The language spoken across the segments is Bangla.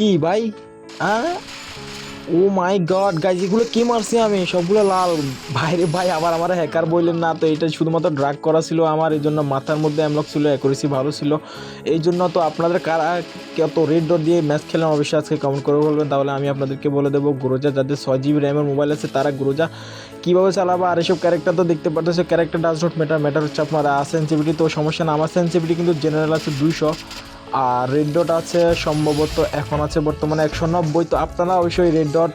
কি ভাই? হ্যাঁ ও মাই গড গাইজ এগুলো কি মারছি আমি? সবগুলো লাল। ভাইরে ভাই, আবার আমার হ্যাকার বললেন না, তো এটা শুধুমাত্র ড্রাগ করা ছিল আমার এই জন্য মাথার মধ্যে অ্যামলক ছিল অ্যাকুরেসি ভালো ছিল। এই জন্য তো আপনাদের কারা কত রেড ডট দিয়ে ম্যাচ খেলেন অবশ্যই আজকে কমেন্ট করে বলবেন। তাহলে আমি আপনাদেরকে বলে দেবো, গ্রোজা যাদের ছয় জিবি র্যামের মোবাইল আছে, তারা গ্রোজা কীভাবে চালাবো? আর এসব ক্যারেক্টার তো দেখতে পারতেছে character does not matter matter হচ্ছে আপনার। সেন্সিভিটি তো সমস্যা না, আমার সেন্সিভিটি কিন্তু জেনারেল আছে দুইশো। আর রেড ডট আছে, সম্ভবত এখন আছে বর্তমানে একশো নব্বই। তো আপনারা অবশ্যই রেড ডট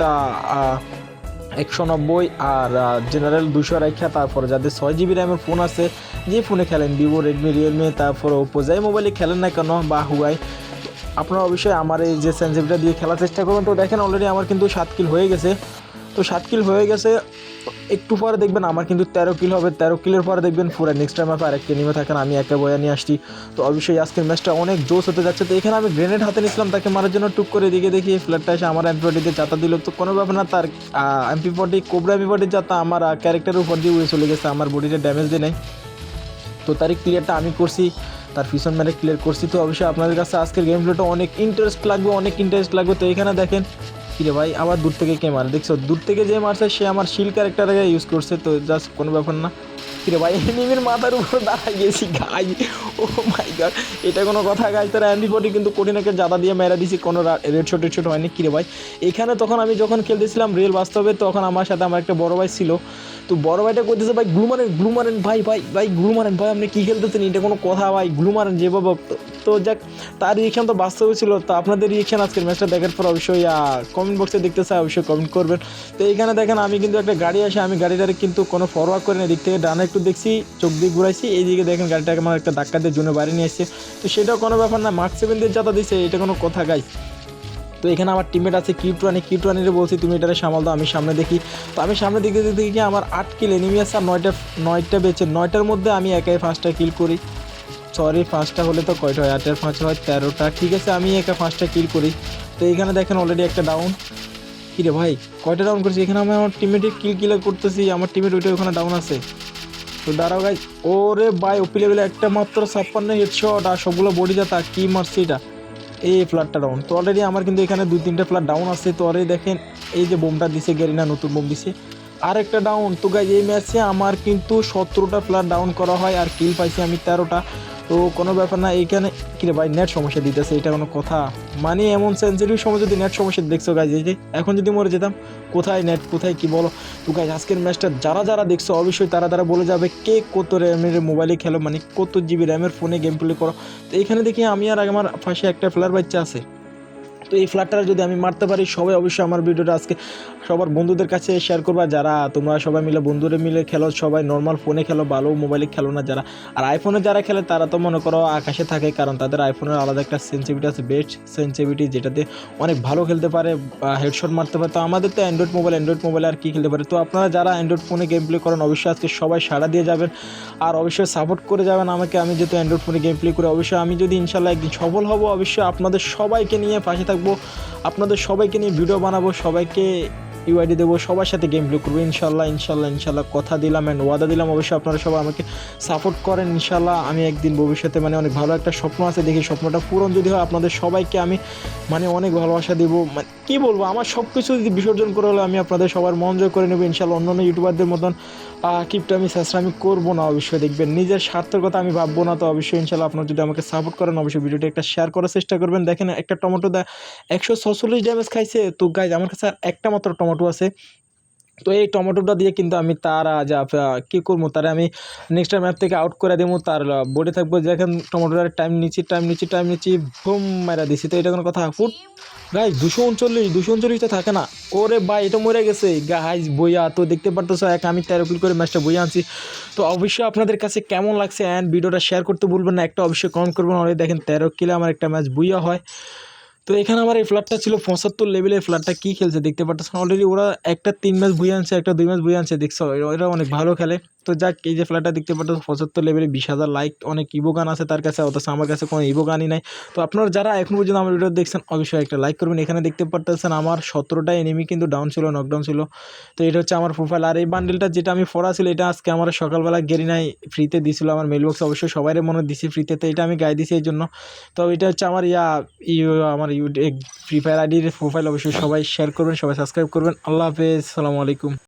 একশো নব্বই আর জেনারেল দুশো রেখা তারপরে যাদের ছয় জিবি র্যামের ফোন আছে, যে ফোনে খেলেন ভিভো রেডমি রিয়েলমি তারপরে ওপো যাই মোবাইলে খেলেন না কেন, বা হুয়াই আপনারা অবশ্যই আমার এই যে সেন্সিভিটা দিয়ে খেলার চেষ্টা করবেন। তো দেখেন অলরেডি আমার কিন্তু সাত কিল হয়ে গেছে। তো সাত কিল হয়ে গেছে। একটু পরে দেখবেন আমার কিন্তু তেরো কিল হবে। তেরো কিলের পরে দেখবেন পুরো নেক্সট টাইম আপনি আরেকটা নেমে থাকেন আমি একটা বয়া নিয়ে আসছি। তো অবশ্যই আজকের ম্যাচটা অনেক জোশ হতে যাচ্ছে। তো এখানে আমি গ্রেনেড হাতে নিয়েছিলাম, তাকে মারার জন্য টুক করে দিকে দেখি ফ্ল্যাটটা এসে আমার এমপি ফোর্টিতে চাতা দিল। তো কোনো ব্যাপার না, তার এমপি ফোর্টি কোবরা এমপি ফোর্টির চাতা আমার ক্যারেক্টারের উপর দিয়ে উড়ে চলে গেছে। আমার বডিটা ড্যামেজ দিয়ে নেই। তো তার ক্লিয়ারটা আমি করছি, তার পিছন মেরে ক্লিয়ার করছি। তো অবশ্যই আপনাদের কাছে আজকের গেম প্লেটা অনেক ইন্টারেস্ট লাগবে, অনেক ইন্টারেস্ট লাগবে। তো এখানে দেখেন কিরে ভাই, আবার দূর থেকে কে মারে দেখছ, দূর থেকে যে মারছে, সে আমার শিল ক্যারেক্টারকে ইউজ করছে, তো জাস্ট কোনো ব্যাপার না। কিরে ভাই? এনিমির মাথার উপর দাঁড়ায় গেছি, গাই। ও মাই গড এটা কোনো কথা, গাই। তারা ফোর্টি কিন্তু কোটিনাকে জাদা দিয়ে মেরা দিছি, কোনো রেড শট, রেড হয়নি। কিরে ভাই? এখানে তখন আমি যখন খেলতেছিলাম রিয়েল বাস্তবে, তখন আমার সাথে আমার একটা বড় ভাই ছিল। তো বড় ভাইটা করতেছে ভাই গ্লু মারেন গ্লু মারেন ভাই ভাই ভাই গ্লু মারেন ভাই, আপনি কী খেলতেছেন? এটা কোনো কথা, ভাই গ্লু মারেন যেভাবে তো- তো যাক, তার রিয়েকশন তো বাস্তবে ছিল। তো আপনাদের রিয়েকশন আজকের ম্যাচটা দেখার পর অবশ্যই কমেন্ট বক্সে দেখতে চাই অবশ্যই কমেন্ট করবেন। তো এইখানে দেখেন, আমি কিন্তু একটা গাড়ি আসে, আমি গাড়িটারে কিন্তু কোনো ফরওয়ার্ড করে না দিক থেকে ডানে একটু দেখছি, চোখ দিয়ে ঘুরাইছি, এইদিকে দেখেন গাড়িটাকে আমার একটা ধাক্কা দিয়ে জন্য বাইরে নিয়ে আসছে তো সেটাও কোনো ব্যাপার না মার্ক সেভেন দিয়ে যাতা দিচ্ছে এটা কোনো কথা গাই তো এখানে আমার টিমমেট আছে কিউটরানি কিউটরানিরে বলছি, তুমি এটারে সামাল দাও, আমি সামনে দেখি। তো আমি সামনে দিকে দেখতে দেখি আমার আট কিল এনিমি আছে, আর নয়টা নয়টা বেঁচে, নয়টার মধ্যে আমি একাই ফার্স্টটা কিল করি। সরি পাঁচটা হলে তো কয়টা হয়? আটের পাঁচ হয় তেরোটা। ঠিক আছে, আমি একা পাঁচটা কিল করি। তো এইখানে দেখেন অলরেডি একটা ডাউন কিরে ভাই, কয়টা ডাউন করছি? এখানে আমি আমার টিমমেটের কিল কিলার করতেছি, আমার টিমমেট ওইটা ওখানে ডাউন আছে। তো দাঁড়াও গাই ওরে ভাই ওপি লেভেলে একটা মাত্র ছাপ্পান্ন হেডশট আর সবগুলো বডি যাতা কি মারছে এটা? এই ফ্ল্যাটটা ডাউন তো অলরেডি আমার কিন্তু এখানে দুই তিনটে ফ্ল্যাট ডাউন আছে, তো অলরেডি দেখেন, এই যে বোমটা দিছে গেরিনা, নতুন বোম দিছে। আর একটা ডাউন তো গাই এই ম্যাচে আমার কিন্তু সতেরোটা ফ্ল্যাট ডাউন করা হয় আর কিল পাইছি আমি তেরোটা। তো কোনো ব্যাপার না, এইখানে কিরে ভাই নেট সমস্যা দিতেছে, এটা কোনো কথা? মানে এমন সেন্সিটিভ সময় যদি নেট সমস্যা দেখছ গাই যে এখন যদি মরে যেতাম, কোথায় নেট কোথায় কি বলো? তো গাইজ আজকের ম্যাচটা যারা যারা দেখছ, অবশ্যই তারা তারা বলে যাবে, কে কত র্যামের মোবাইলে খেলো মানে কত জিবি র্যামের ফোনে গেম প্লে করো? তো এইখানে দেখি আমি আর আমার পাশে একটা ফ্লার বাচ্চা আছে। তো এই ফ্ল্যাটটা যদি আমি মারতে পারি, সবাই অবশ্যই আমার ভিডিওটা আজকে সবার বন্ধুদের কাছে শেয়ার করবা। যারা, তোমরা সবাই মিলে, বন্ধুরা মিলে খেলো, সবাই নর্মাল ফোনে খেলো, ভালো মোবাইলে খেলো না যারা। আর আইফোনে যারা খেলে, তারা তো মনে করো আকাশে থাকে, কারণ তাদের আইফোনের আলাদা একটা সেন্সিভিটি আছে বেস্ট সেন্সিভিটি যেটাতে অনেক ভালো খেলতে পারে হেডশট মারতে পারে। তো আমাদের তো অ্যান্ড্রয়েড মোবাইল অ্যান্ড্রয়েড মোবাইল আর কি খেলতে পারে? তো আপনারা যারা অ্যান্ড্রয়েড ফোনে গেম প্লে করেন, অবশ্যই আজকে সবাই সাড়া দিয়ে যাবেন। আর অবশ্যই সাপোর্ট করে যাবেন আমাকে। আমি যেহেতু অ্যান্ড্রয়েড ফোনে গেম প্লে করি, অবশ্যই আমি যদি ইনশাল্লাহ একদিন সফল হব, অবশ্যই আপনাদের সবাইকে নিয়ে পাশে থাকব আপনাদের সবাইকে নিয়ে ভিডিও বানাবো সবাইকে ইউআইডি দেবো, সবার সাথে গেম প্লে করব, ইনশাল্লাহ ইনশাল্লাহ ইনশাল্লাহ। কথা দিলাম অ্যান্ড ওয়াদা দিলাম, অবশ্যই আপনারা সবাই আমাকে সাপোর্ট করেন, ইনশাল্লাহ। আমি একদিন ভবিষ্যতে মানে অনেক ভালো একটা স্বপ্ন আছে, দেখি স্বপ্নটা পূরণ যদি হয়, আপনাদের সবাইকে আমি মানে অনেক ভালোবাসা দেবো। মানে কী বলব, আমার সব কিছু যদি বিসর্জন করে হলে, আমি আপনাদের সবার মন জয় করে নেব, ইনশাল্লাহ। অন্যান্য ইউটিউবারদের মতন কিপটা আমি চেষ্টা আমি করব না, অবশ্যই দেখবেন। নিজের স্বার্থের কথা আমি ভাববো না, তো অবশ্যই ইনশাল্লাহ আপনারা যদি আমাকে সাপোর্ট করেন, অবশ্যই ভিডিওটা একটা শেয়ার করার চেষ্টা করবেন। দেখেন, একটা টমেটো দা একশো ছচল্লিশ ড্যামেজ খাইছে। তো গাইজ আমার কাছে আর একটা মাত্র টমেটো আছে। তো এই টমেটোটা দিয়ে কিন্তু আমি তার আজ কী করব, তারে আমি নেক্সট ম্যাপ থেকে আউট করে দেবো, তার বডি থাকব। দেখেন টমেটোটার টাইম নিচ্ছি টাইম নিচ্ছি টাইম নিচ্ছি বুম মেরা দিছি। তো এটা কোনো কথা, ফুট। গাইজ দুশো উনচল্লিশ দুশো উনচল্লিশ তো থাকে না। ওরে ভাই, এটা মরে গেছে। গাইজ বইয়া, তো দেখতে পারতেছো, এক আমি তেরো কিল করে ম্যাচটা বইয়া আনছি। তো অবশ্যই আপনাদের কাছে কেমন লাগছে অ্যান্ড ভিডিওটা শেয়ার করতে ভুলবেন না। একটা অবশ্যই কমেন্ট করবেন অলরেডি দেখেন তেরো কিলে আমার একটা ম্যাচ বইয়া হয়। তো এখানে আমার এই ফ্ল্যাটটা ছিল পঁচাত্তর লেভেলের ফ্ল্যাটটা কী খেলছে দেখতে পাচ্ছেন অলরেডি ওরা একটা তিন ম্যাচ বই আনছে, একটা দুই ম্যাচ বই আনছে, দেখছ? এরা অনেক ভালো খেলে। তো যাক, এই যে ফ্ল্যাটটা দেখতে পাচ্ছ পঁচাত্তর লেভেলে বিশ হাজার লাইক অনেক ইবো গান আছে তার কাছে, অথচ আমার কাছে কোনো ইবো গানই নাই। তো আপনারা যারা এখন পর্যন্ত আমার ভিডিও দেখছেন, অবশ্যই একটা লাইক করবেন। এখানে দেখতে পারতেছেন আমার সতেরোটা এনিমি কিন্তু ডাউন ছিল নকডাউন ছিল। তো এটা হচ্ছে আমার প্রোফাইল আর এই বান্ডেলটা যেটা আমি পড়া ছিল, এটা আজকে আমার সকালবেলা গেরিনাই ফ্রিতে দিছিল আমার মেল বক্স অবশ্যই সবাই মনে দিছি ফ্রিতে তো এটা আমি গায়ে দিছি এই জন্য। তো এটা হচ্ছে আমার ইয়া ই আমার ইউটিউব ফ্রি ফায়ার আইডির প্রোফাইল অবশ্যই সবাই শেয়ার করবেন, সবাই সাবস্ক্রাইব করবেন। আল্লাহ হাফেজ, সালামু আলাইকুম।